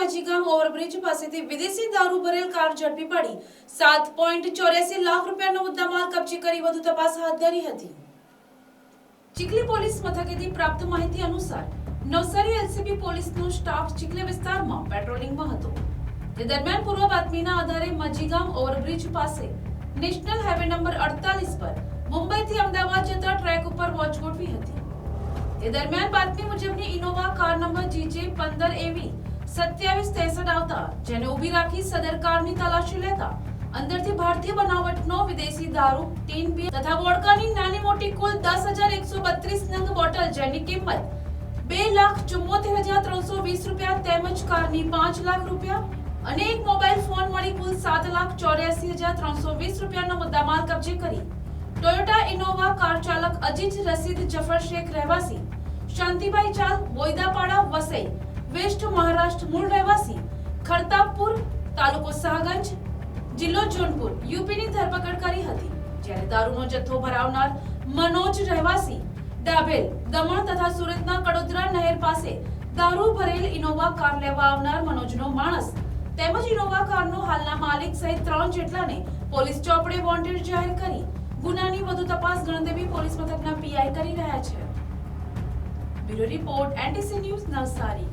Majigam overbridge પાસેથી વિદેશી દારૂ ભરેલ કાર ઝડપી પડી. સાત પોઈન્ટ ચોર્યાસી લાખ રૂપિયાનો મુદ્દામાલ કબજે કરી વધુ તપાસ હાથ ધરી હતી. ચીખલી પોલીસ મથકેથી પ્રાપ્ત માહિતી અનુસાર, નવસારી એલસીબી પોલીસનો સ્ટાફ ચીખલી વિસ્તારમાં પેટ્રોલિંગમાં હતો. તે દરમિયાન પૂર્વ બાતમીના આધારે મજીગામ ઓવરબ્રિજ પાસે નેશનલ હાઈવે નંબર 48 પર મુંબઈથી અમદાવાદ જતા ટ્રેક ઉપર વોચ ગોઠવી હતી. તે દરમિયાન બાતમી મુજબની ઇનોવા કાર નંબર જીજે પંદર એવી સત્યાવીસ ત્રેસઠ આવતા જેને ઊભી રાખી સદર કારની તલાશી લેતા અંદરથી ભારતીય બનાવટનો વિદેશી દારૂ, ટીન બી તથા વોડકાની નાની મોટી કુલ દસ હજાર એકસો બત્રીસ નંગ બોટલ જેની કિંમત બે લાખ ચુમ્મોતેર હજાર ત્રણસો વીસ રૂપિયા તેમજ કારની પાંચ લાખ રૂપિયા અને એક મોબાઈલ ફોન મળી કુલ સાત લાખ ચોર્યાસી હજાર ત્રણસો વીસ રૂપિયાનો મુદ્દામાલ કબજે કરી. ટોયોટા ઇનોવા કાર ચાલક અજીજ રસીદ જફર શેખ રહેવાસી શાંતિભાઈ ચાલ, બોયદાપાડા, વસઈ. વેસ્ટ મહારાષ્ટ્ર મૂળ રહેવાસી ખડતાપુર તાલુકો શાહગંજ જિલ્લો જોનપુર, યુપીની ધરપકડ કરી હતી. જ્યારે દારૂનો જથ્થો ભરાવનાર મનોજ રહેવાસી ડાભેલ, દમણ તથા સુરતના કડોદરા નહેર પાસે દારૂ ભરેલ ઇનોવા કાર લેવા આવનાર મનોજનો માણસ તેમજ ઇનોવા કારનો હાલના માલિક સહિત ત્રણ જેટલાને પોલીસ ચોપડે વોન્ટેડ જાહેર કરી ગુનાની વધુ તપાસ ગણદેવી પોલીસ મથકના પીઆઈ કરી રહ્યા છે. Bureau report NTC news Navsari.